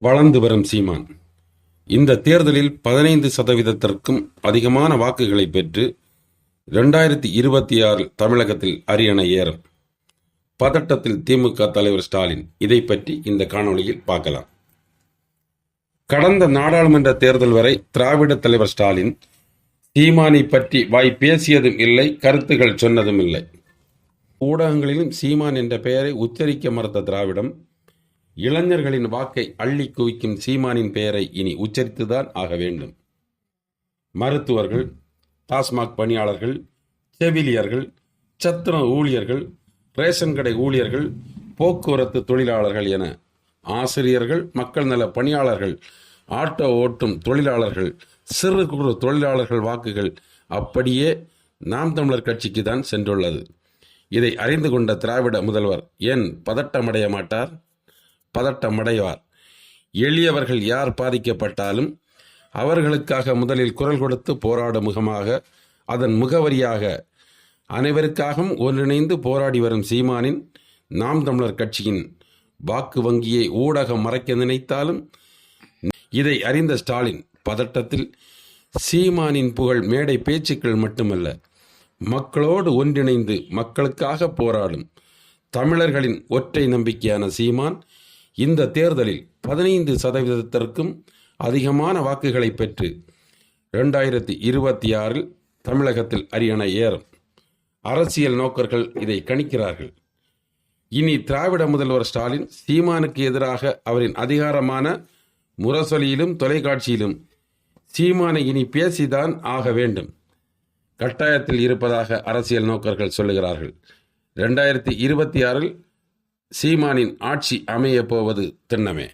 வளர்ந்து வரும் சீமான். இந்த தேர்தலில் பதினைந்து சதவீதத்திற்கும் அதிகமான வாக்குகளை பெற்று இரண்டாயிரத்தி இருபத்தி ஆறில் தமிழகத்தில் அரியணை ஏறும். பதட்டத்தில் திமுக தலைவர் ஸ்டாலின். இதை பற்றி இந்த காணொளியில் பார்க்கலாம். கடந்த நாடாளுமன்ற தேர்தல் வரை திராவிட தலைவர் ஸ்டாலின் சீமானை பற்றி வாய் பேசியதும் இல்லை கருத்துகள் சொன்னதும் இல்லை. ஊடகங்களிலும் சீமான் என்ற பெயரை உச்சரிக்க மறுத்த திராவிடம் இளைஞர்களின் வாக்கை அள்ளி குவிக்கும் சீமானின் பெயரை இனி உச்சரித்துதான் ஆக வேண்டும். மருத்துவர்கள் டாஸ்மாக் பணியாளர்கள் செவிலியர்கள் சத்திர ஊழியர்கள் ரேஷன் கடை ஊழியர்கள் போக்குவரத்து தொழிலாளர்கள் என ஆசிரியர்கள் மக்கள் நல பணியாளர்கள் ஆட்டோ ஓட்டும் தொழிலாளர்கள் சிறு குறு தொழிலாளர்கள் வாக்குகள் அப்படியே நாம் தமிழர் கட்சிக்கு தான் சென்றுள்ளது. இதை அறிந்து கொண்ட திராவிட முதல்வர் ஏன் பதட்டமடைய மாட்டார்? பதட்டமடைவார். எளியவர்கள் யார் பாதிக்கப்பட்டாலும் அவர்களுக்காக முதலில் குரல் கொடுத்து போராடும் முகமாக அதன் முகவரியாக அனைவருக்காகவும் ஒன்றிணைந்து போராடி வரும் சீமானின் நாம் தமிழர் கட்சியின் வாக்கு வங்கியை ஊடகம் மறைக்க நினைத்தாலும் இதை அறிந்த ஸ்டாலின் பதட்டத்தில் சீமானின் புகழ் மேடை பேச்சுக்கள் மட்டுமல்ல மக்களோடு ஒன்றிணைந்து மக்களுக்காக போராடும் தமிழர்களின் ஒற்றை நம்பிக்கையான சீமான் இந்த தேர்தலில் பதினைந்து சதவீதத்திற்கும் அதிகமான வாக்குகளை பெற்று இரண்டாயிரத்தி இருபத்தி ஆறில் தமிழகத்தில் அரியணை ஏறும் அரசியல் நோக்கர்கள் இதை கணிக்கிறார்கள். இனி திராவிட முதல்வர் ஸ்டாலின் சீமானுக்கு எதிராக அவரின் அதிகாரமான முரசொலியிலும் தொலைக்காட்சியிலும் சீமானை இனி பேசிதான் ஆக வேண்டும். கட்டாயத்தில் இருப்பதாக அரசியல் நோக்கர்கள் சொல்லுகிறார்கள். ரெண்டாயிரத்தி இருபத்தி ஆறில் சீமானின் ஆட்சி அமையப் போவது திண்ணமே.